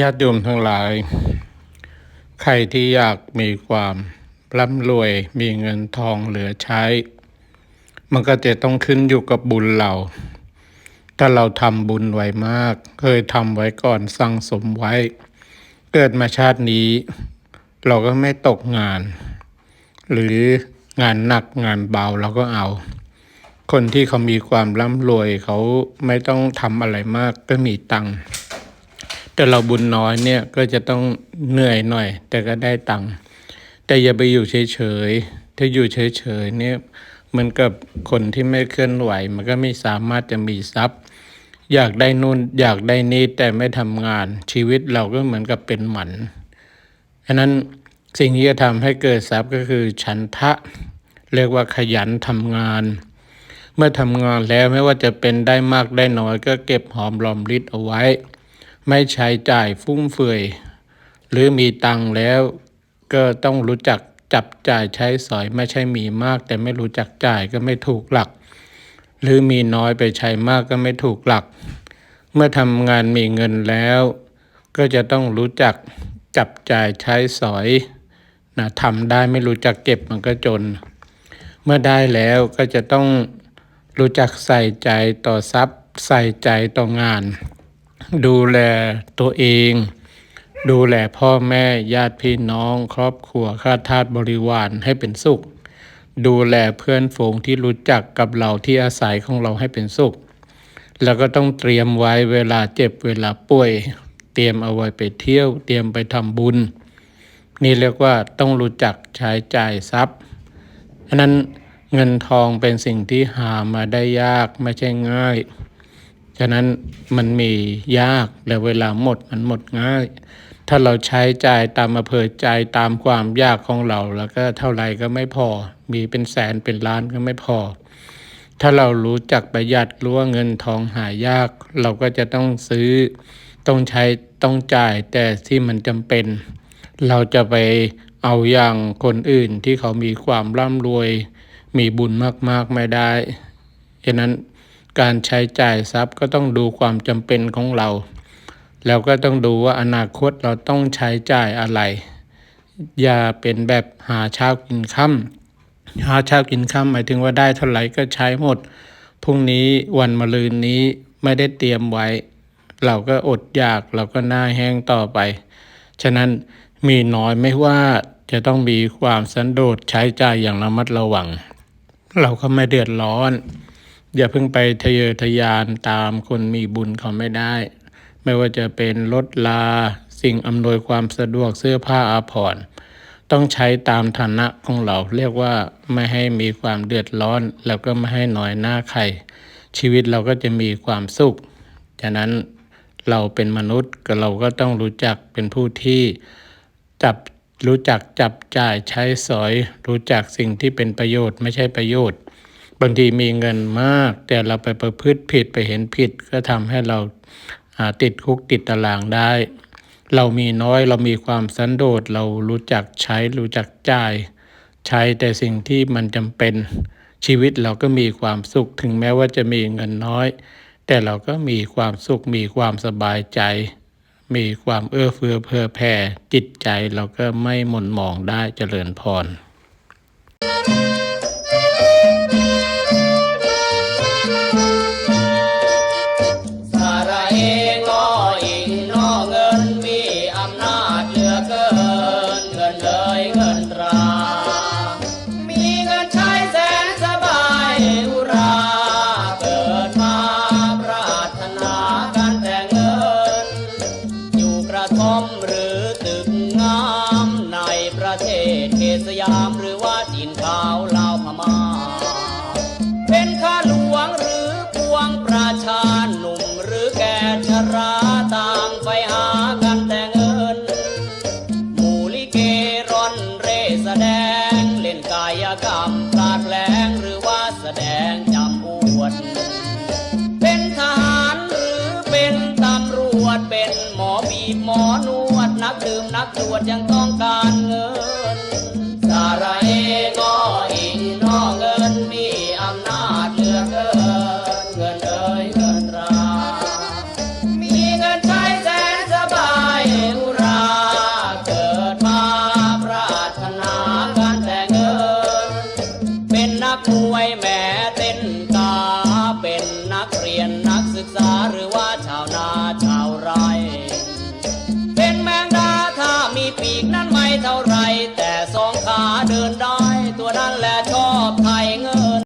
ญาติโยมทั้งหลาย ใครที่อยากมีความร่ำรวยมีเงินทองเหลือใช้ มันก็จะต้องขึ้นอยู่กับบุญเรา ถ้าเราทำบุญไว้มาก เคยทำไว้ก่อนสั่งสมไว้ เกิดมาชาตินี้ เราก็ไม่ตกงาน หรืองานหนักงานเบาเราก็เอา คนที่เขามีความร่ำรวยเขาไม่ต้องทำอะไรมากก็มีตังค์ แต่เราบุญน้อยเนี่ยก็จะต้องเหนื่อยหน่อย แต่ก็ได้ตังค์แต่อย่าไปอยู่เฉยๆถ้าอยู่เฉยๆเนี่ยเหมือนกับคนที่ไม่เคลื่อนไหว มันก็ไม่สามารถจะมีทรัพย์ อยากได้นู่นอยากได้นี้แต่ไม่ทำงานชีวิตเราก็เหมือนกับเป็นหมันฉะนั้นสิ่งที่จะทำให้เกิดทรัพย์ก็คือฉันทะ เรียกว่าขยันทำงาน เมื่อทำงานแล้วไม่ว่าจะเป็นได้มากได้น้อย ก็เก็บหอมรอมริดเอาไว้ ไม่ใช้จ่ายฟุ่มเฟือย หรือมีตังค์แล้วก็ต้องรู้จักจับจ่ายใช้สอยไม่ใช่มีมาก แต่ไม่รู้จักจ่ายก็ไม่ถูกหลัก หรือมีน้อยไปใช้มากก็ไม่ถูกหลัก เมื่อทำงานมีเงินแล้ว ก็จะต้องรู้จักจับจ่ายใช้สอยนะทำได้ไม่รู้จักเก็บมันก็จน เมื่อได้แล้วก็จะต้องรู้จักใส่ใจต่อทรัพย์ ใส่ใจต่องาน ดูแลตัวเอง ดูแลพ่อแม่ญาติพี่น้อง ครอบครัวข้าทาสบริวารให้เป็นสุข ดูแลเพื่อนฝูงที่รู้จักกับเราที่อาศัยของเราให้เป็นสุข แล้วก็ต้องเตรียมไว้เวลาเจ็บเวลาป่วย เตรียมเอาไว้ไปเที่ยว เตรียมไปทำบุญ นี่เรียกว่าต้องรู้จักใช้จ่ายทรัพย์ฉะนั้นเงินทองเป็นสิ่งที่หามาได้ยากไม่ใช่ง่าย ฉะนั้นมันมียากและเวลาหมดมันหมดง่าย ถ้าเราใช้จ่ายตามอำเภอใจตามความยากของเรา แล้วก็เท่าไรก็ไม่พอ มีเป็นแสนเป็นล้านก็ไม่พอ ถ้าเรารู้จักประหยัดรู้ว่าเงินทองหายาก เราก็จะต้องซื้อ ต้องใช้ต้องจ่ายแต่ที่มันจำเป็น เราจะไปเอาอย่างคนอื่นที่เขามีความร่ำรวย มีบุญมากๆไม่ได้ฉะนั้น การใช้จ่ายทรัพย์ก็ต้องดูความจำเป็นของเรา แล้วก็ต้องดูว่าอนาคตเราต้องใช้จ่ายอะไร อย่าเป็นแบบหาเช้ากินค่ำหาเช้ากินค่ำหมายถึงว่าได้เท่าไหร่ก็ใช้หมดพรุ่งนี้วันมะรืนนี้ไม่ได้เตรียมไว้ เราก็อดอยากเราก็หน้าแห้งต่อไป ฉะนั้นมีน้อยไม่ว่าจะต้องมีความสันโดษใช้จ่ายอย่างระมัดระวัง เราก็ไม่เดือดร้อน อย่าเพิ่งไปทะเยอทะยานตามคนมีบุญเขาไม่ได้ ไม่ว่าจะเป็นรถลา สิ่งอำนวยความสะดวกเสื้อผ้าอาภรณ์ต้องใช้ตามฐานะของเรา เรียกว่าไม่ให้มีความเดือดร้อน แล้วก็ไม่ให้หน่อยหน้าใครชีวิตเราก็จะมีความสุข ฉะนั้นเราเป็นมนุษย์ก็เราก็ต้องรู้จักเป็นผู้ที่จับรู้จักจับจ่ายใช้สอย รู้จักสิ่งที่เป็นประโยชน์ไม่ใช่ประโยชน์ บางทีมีเงินมาก แต่เราไปประพฤติผิดไปเห็นผิด ก็ทำให้เราติดคุกติดตารางได้ เรามีน้อยเรามีความสันโดษเรารู้จักใช้รู้จักจ่าย ใช้แต่สิ่งที่มันจำเป็นชีวิตเราก็มีความสุขถึงแม้ว่าจะมีเงินน้อย แต่เราก็มีความสุขมีความสบายใจ มีความเอื้อเฟื้อเผื่อแผ่จิตใจเราก็ไม่หม่นหมองได้เจริญพร ตำรวจเป็นหมอบีบหมอนวด นักดื่มนักตรวจยังต้องการเงินสาระเอก็